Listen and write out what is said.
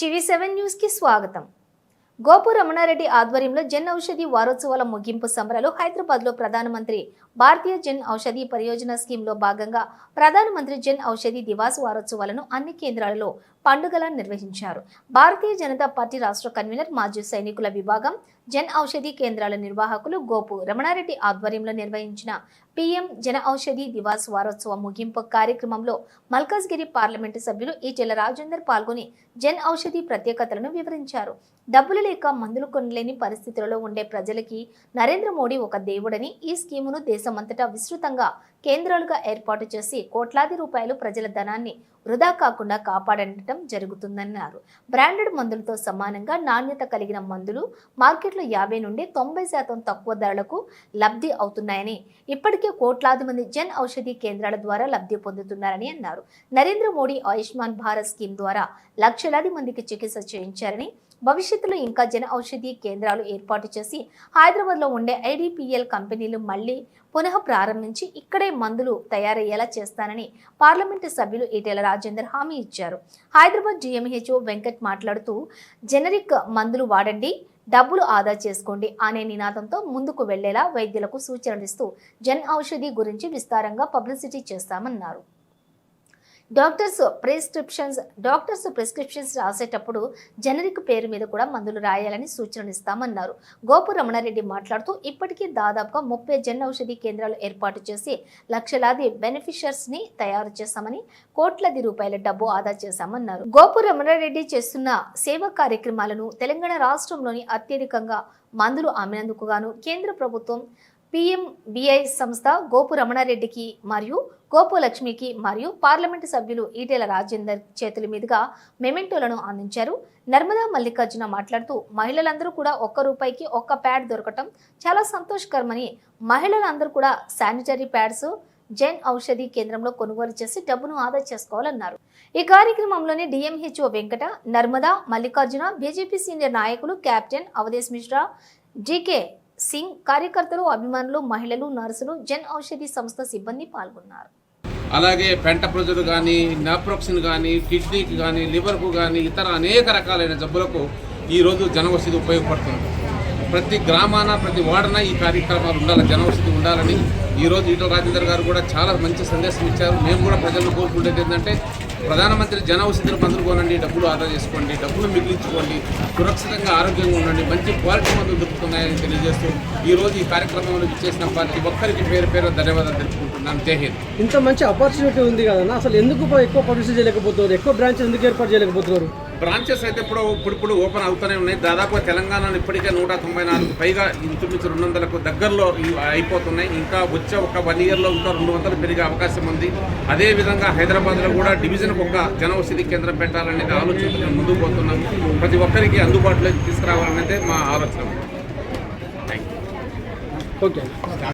TV seven న్యూస్కి స్వాగతం. గోపు రమణారెడ్డి ఆధ్వర్యంలో జన్ ఔషధి వారోత్సవాల ముగింపు సంబరాలు హైదరాబాద్లో ప్రధానమంత్రి భారతీయ జన్ ఔషధి పరియోజన స్కీమ్లో భాగంగా ప్రధానమంత్రి జన్ ఔషధి దివాస్ వారోత్సవాలను అన్ని కేంద్రాలలో పండుగలా నిర్వహించారు. భారతీయ జనతా పార్టీ రాష్ట్ర కన్వీనర్ మాజీ సైనికుల విభాగం జన్ ఔషధి కేంద్రాల నిర్వాహకులు గోపు రమణారెడ్డి ఆధ్వర్యంలో నిర్వహించిన పీఎం జన ఔషధి దివాస్ వారోత్సవ ముగింపు కార్యక్రమంలో మల్కాజ్గిరి పార్లమెంటు సభ్యులు ఈటెల రాజేందర్ పాల్గొని జన్ ఔషధి ప్రత్యేకతలను వివరించారు. డబ్బులు లేక మందులు కొనలేని పరిస్థితులలో ఉండే ప్రజలకి నరేంద్ర మోడీ ఒక దేవుడని ఈ స్కీమును దేశమంతటా విస్తృతంగా కేంద్రాలుగా ఏర్పాటు చేసి కోట్లాది రూపాయలు ప్రజల ధనాన్ని వృధా కాకుండా కాపాడటం జరుగుతుందన్నారు. బ్రాండెడ్ మందులతో సమానంగా నాణ్యత కలిగిన మందులు మార్కెట్లో యాభై నుండి తొంభై శాతం తక్కువ ధరలకు లబ్ధి అవుతున్నాయని ఇప్పటికీ కోట్లాది మంది జన్ ఔషధి కేంద్రాల ద్వారా లబ్ధి పొందుతున్నారని అన్నారు. నరేంద్ర మోడీ ఆయుష్మాన్ భారత్ స్కీమ్ ద్వారా లక్షలాది మందికి చికిత్స చేయించారని భవిష్యత్తులో ఇంకా జన ఔషధి కేంద్రాలు ఏర్పాటు చేసి హైదరాబాద్లో ఉండే ఐడిపిఎల్ కంపెనీలు మళ్ళీ పునః ప్రారంభించి ఇక్కడే మందులు తయారయ్యేలా చేస్తానని పార్లమెంటు సభ్యులు ఈటెల రాజేందర్ హామీ ఇచ్చారు. హైదరాబాద్ జీఎంహెచ్ఓ వెంకట్ మాట్లాడుతూ జనరిక్ మందులు వాడండి డబ్బులు ఆదా చేసుకోండి అనే నినాదంతో ముందుకు వెళ్ళేలా వైద్యులకు సూచనలు ఇస్తూ జన్ ఔషధి గురించి విస్తారంగా పబ్లిసిటీ చేస్తామన్నారు. డాక్టర్స్ ప్రిస్క్రిప్షన్స్ డాక్టర్స్ ప్రిస్క్రిప్షన్స్ రాసేటప్పుడు జనరిక్ పేరు మీద కూడా మందులు రాయాలని సూచనలు ఇస్తామన్నారు. గోపు రమణారెడ్డి మాట్లాడుతూ ఇప్పటికీ దాదాపుగా ముప్పై జన్ ఔషధి కేంద్రాలు ఏర్పాటు చేసి లక్షలాది బెనిఫిషియర్స్ని తయారు చేశామని కోట్లాది రూపాయల డబ్బు ఆదా చేశామన్నారు. గోపు రమణారెడ్డి చేస్తున్న సేవా కార్యక్రమాలను తెలంగాణ రాష్ట్రంలోని అత్యధికంగా మందులు అమ్మినందుకు గాను కేంద్ర ప్రభుత్వం పిఎంబిఐ సంస్థ గోపు రమణారెడ్డికి మరియు గోపు లక్ష్మికి మరియు పార్లమెంటు సభ్యులు ఈటెల రాజేందర్ చేతుల మీదుగా మెమెంటోలను అందించారు. నర్మదా మల్లికార్జున మాట్లాడుతూ మహిళలందరూ కూడా ఒక్క రూపాయికి ఒక్క ప్యాడ్ దొరకటం చాలా సంతోషకరమని మహిళలందరూ కూడా శానిటరీ ప్యాడ్స్ జైన్ ఔషధి కేంద్రంలో కొనుగోలు చేసి డబ్బును ఆదా చేసుకోవాలన్నారు. ఈ కార్యక్రమంలోనే DMHO Venkata Narmada Mallikarjuna BJP senior నాయకులు కెప్టెన్ అవధేశ్ మిశ్రా జీకే సింగ్ కార్యకర్తలు అభిమానులు మహిళలు నర్సులు జన్ ఔషధి సంస్థ సిబ్బంది పాల్గొన్నారు. అలాగే పెంట ప్రజలు కానీ నాప్రోక్సిన్ కానీ కిడ్నీకి కానీ లివర్కు కానీ ఇతర అనేక రకాలైన జబ్బులకు ఈరోజు జనవసతి ఉపయోగపడుతుంది. ప్రతి గ్రామాన ప్రతి వాడన ఈ కార్యక్రమాలు ఉండాలి జనవసతి ఉండాలని ఈరోజు ఈటల రాజేందర్ గారు కూడా చాలా మంచి సందేశం ఇచ్చారు. మేము కూడా ప్రజలను కోరుకుంటేది ఏంటంటే ప్రధానమంత్రి జన ఔషధులు మందులు కొనండి డబ్బులు ఆదా చేసుకోండి డబ్బులు మిగిలించుకోండి సురక్షితంగా ఆరోగ్యంగా ఉండండి మంచి క్వాలిటీ మందులు దొరుకుతున్నాయని తెలియజేస్తూ ఈరోజు ఈ కార్యక్రమంలో చేసిన ప్రతి ఒక్కరికి పేరు పేరు ధన్యవాదాలు తెలుపుకుంటున్నాను. జై హింద్. ఇంత మంచి ఆపర్చునిటీ ఉంది కదన్నా అసలు ఎందుకు ఎక్కువ పబ్లిసిటీ చేయలేకపోతున్నారు? ఎక్కువ బ్రాంచెస్ ఎందుకు ఏర్పాటు చేయలేకపోతున్నారు? బ్రాంచెస్ అయితే ఇప్పుడు ఇప్పుడిప్పుడు ఓపెన్ అవుతూనే ఉన్నాయి. దాదాపుగా తెలంగాణలో ఇప్పటికే నూట తొంభై నాలుగు పైగా ఇంచుమించు రెండు వందలకు దగ్గరలో అయిపోతున్నాయి. ఇంకా వచ్చే ఒక వన్ ఇయర్లో ఇంకా రెండు వందలు పెరిగే అవకాశం ఉంది. అదేవిధంగా హైదరాబాద్లో కూడా డివిజన్కి ఒక జనౌషధి కేంద్రం పెట్టాలనేది ఆలోచనతో మేము ముందుకు పోతున్నాం. ప్రతి ఒక్కరికి అందుబాటులోకి తీసుకురావాలనేదే మా ఆలోచన. ఓకే